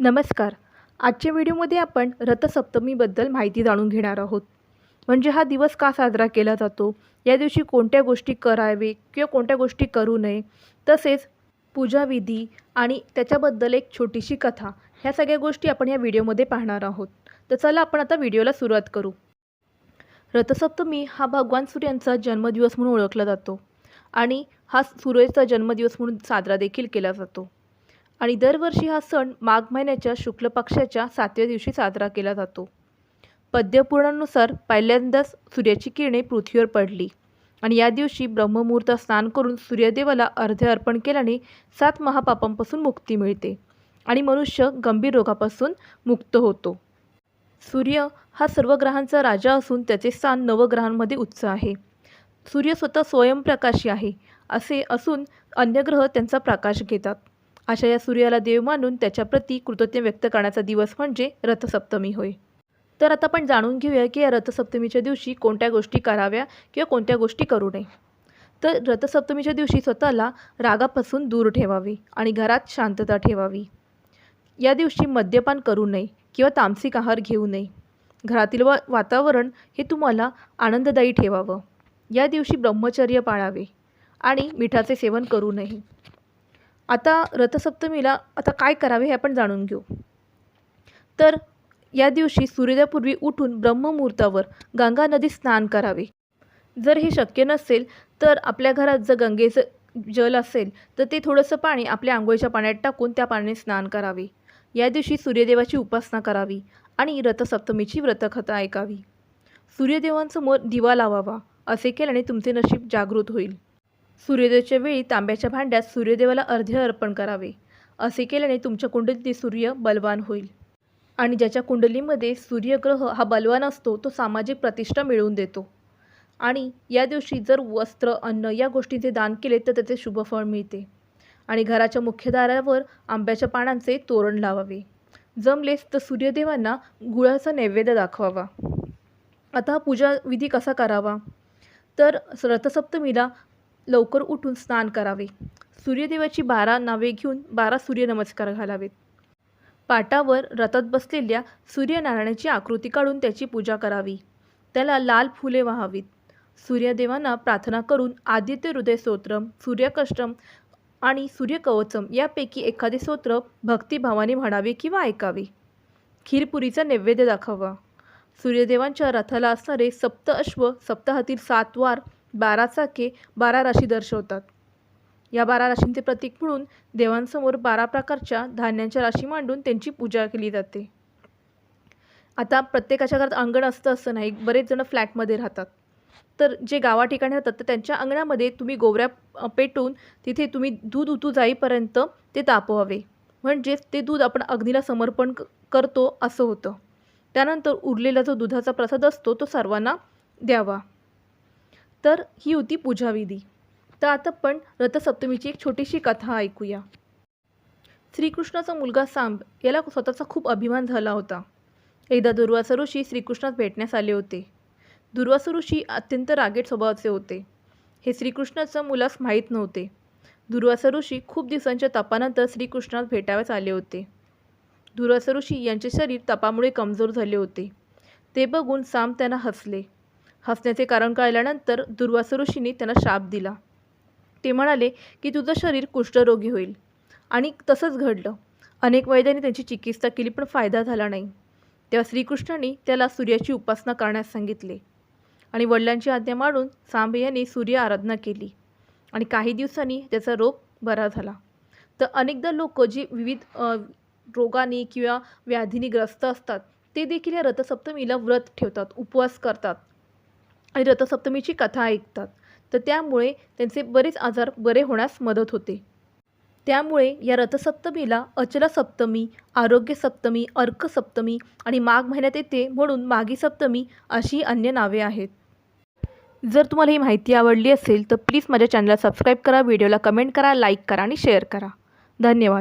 नमस्कार. आजच्या व्हिडिओमध्ये आपण रथसप्तमीबद्दल माहिती जाणून घेणार आहोत. म्हणजे हा दिवस का साजरा केला जातो? या दिवशी कोणत्या गोष्टी करावे किंवा कोणत्या गोष्टी करू नये? तसेच पूजाविधी आणि त्याच्याबद्दल एक छोटीशी कथा ह्या सगळ्या गोष्टी आपण या व्हिडिओमध्ये पाहणार आहोत. तर चला आपण आता व्हिडिओला सुरुवात करू. रथसप्तमी हा भगवान सूर्यांचा जन्मदिवस म्हणून ओळखला जातो आणि हा सूर्याचा जन्मदिवस म्हणून साजरा देखील केला जातो. आणि दरवर्षी हा सण माघ महिन्याच्या शुक्ल पक्षाच्या सातव्या दिवशी साजरा केला जातो. पद्यपुराणानुसार पहिल्यांदाच सूर्याची किरणे पृथ्वीवर पडली आणि या दिवशी ब्रह्ममुहूर्त स्नान करून सूर्यदेवाला अर्ध्य अर्पण केल्याने सात महापापांपासून मुक्ती मिळते आणि मनुष्य गंभीर रोगापासून मुक्त होतो. सूर्य हा सर्व ग्रहांचा राजा असून त्याचे स्थान नवग्रहांमध्ये उच्च आहे. सूर्य स्वतः स्वयंप्रकाशी आहे असे असून अन्य ग्रह त्यांचा प्रकाश घेतात. अशा या सूर्याला देव मानून त्याच्याप्रती कृतज्ञ व्यक्त करण्याचा दिवस म्हणजे रथसप्तमी होय. तर आता आपण जाणून घेऊया की या रथसप्तमीच्या दिवशी कोणत्या गोष्टी कराव्या किंवा कोणत्या गोष्टी करू नये. तर रथसप्तमीच्या दिवशी स्वतःला रागापासून दूर ठेवावे आणि घरात शांतता ठेवावी. या दिवशी मद्यपान करू नये किंवा तामसिक आहार घेऊ नये. घरातील वा वातावरण हे तुम्हाला आनंददायी ठेवावं. या दिवशी ब्रह्मचर्य पाळावे आणि मिठाचे सेवन करू नये. आता रथसप्तमीला आता काय करावे हे आपण जाणून घेऊ. तर या दिवशी सूर्योदयापूर्वी उठून ब्रह्ममुहूर्तावर गंगा नदीत स्नान करावे. जर हे शक्य नसेल तर आपल्या घरात जर गंगेचं जल असेल तर ते थोडंसं पाणी आपल्या आंघोळीच्या पाण्यात टाकून त्या पाण्याने स्नान करावे. या दिवशी सूर्यदेवाची उपासना करावी आणि रथसप्तमीची व्रतकथा ऐकावी. सूर्यदेवांसमोर दिवा लावावा असे केल्याने तुमचे नशीब जागृत होईल. सूर्योदयाच्या वेळी तांब्याच्या भांड्यात सूर्यदेवाला अर्ध्य अर्पण करावे. असे केल्याने तुमच्या कुंडलीतील सूर्य बलवान होईल. आणि ज्याच्या कुंडलीमध्ये सूर्यग्रह हा बलवान असतो तो सामाजिक प्रतिष्ठा मिळवून देतो. आणि या दिवशी जर वस्त्र अन्न या गोष्टींचे दान केले तर त्याचे शुभफळ मिळते. आणि घराच्या मुख्य दारावर आंब्याच्या पानांचे तोरण लावावे. जमलेस तर सूर्यदेवांना गुळाचा नैवेद्य दाखवावा. आता हा पूजाविधी कसा करावा? तर रथसप्तमीला लवकर उठून स्नान करावे. सूर्यदेवाची बारा नावे घेऊन बारा सूर्यनमस्कार घालावेत. पाटावर रथात बसलेल्या सूर्यनारायणाची आकृती काढून त्याची पूजा करावी. त्याला लाल फुले वाहावीत. सूर्यदेवांना प्रार्थना करून आदित्य हृदय स्तोत्रम सूर्यकष्टम आणि सूर्यकवचम यापैकी एखादे स्तोत्र भक्तिभावाने म्हणावे किंवा ऐकावे. खीरपुरीचा नैवेद्य दाखवा. सूर्यदेवांच्या रथाला असणारे सप्त अश्व सप्ताहातील सात वार बारा चाके बारा राशी दर्शवतात. या बारा राशींचे प्रतीक म्हणून देवांसमोर बारा प्रकारच्या धान्यांच्या राशी मांडून त्यांची पूजा केली जाते. आता प्रत्येकाच्या घरात अंगण असतं असं नाही बरेच जण फ्लॅटमध्ये राहतात. तर जे गावा ठिकाणी राहतात तर त्यांच्या अंगणामध्ये तुम्ही गोवऱ्या पेटून तिथे तुम्ही दूध उतू जाईपर्यंत ते तापवावे. म्हणजेच ते दूध आपण अग्नीला समर्पण करतो असं होतं. त्यानंतर उरलेला जो दुधाचा प्रसाद असतो तो सर्वांना द्यावा. तर ही होती पूजाविधी. तर आता आपण रथसप्तमीची एक छोटीशी कथा ऐकूया. श्रीकृष्णाचा मुलगा सांब याला स्वतःचा खूप अभिमान झाला होता. एकदा दुर्वासा ऋषी श्रीकृष्णात भेटण्यास आले होते. दुर्वासा ऋषी अत्यंत रागेट स्वभावाचे होते. हे श्रीकृष्णाचं मुलास माहीत नव्हते. दुर्वासा ऋषी खूप दिवसांच्या तपानंतर श्रीकृष्णात भेटाव्यास आले होते. दुर्वासा ऋषी यांचे शरीर तपामुळे कमजोर झाले होते. ते बघून साम त्यांना हसले. हसण्याचे कारण कळल्यानंतर दुर्वास ऋषीने त्यांना शाप दिला. ते म्हणाले की तुझं शरीर कुष्ठरोगी होईल. आणि तसंच घडलं. अनेक वैद्यांनी त्यांची चिकित्सा केली पण फायदा झाला नाही. तेव्हा श्रीकृष्णाने त्याला सूर्याची उपासना करण्यास सांगितले आणि वडिलांची आज्ञा मांडून सांब यांनी सूर्य आराधना केली आणि काही दिवसांनी त्याचा रोग बरा झाला. तर अनेकदा लोक जी विविध रोगाने किंवा व्याधीने ग्रस्त असतात ते देखील या रथसप्तमीला व्रत ठेवतात उपवास करतात. आणि रथसप्तमीची कथा ऐकतात. तर त्यामुळे त्यांचे बरेच आजार बरे होण्यास मदत होते. त्यामुळे या रथसप्तमीला अचला सप्तमी आरोग्य सप्तमी अर्क सप्तमी आणि माघ महिन्यात येते म्हणून माघी सप्तमी अशी अन्य नावे आहेत. जर तुम्हाला ही माहिती आवडली असेल तर प्लीज माझ्या चॅनलला सबस्क्राईब करा व्हिडिओला कमेंट करा लाईक करा आणि शेअर करा. धन्यवाद.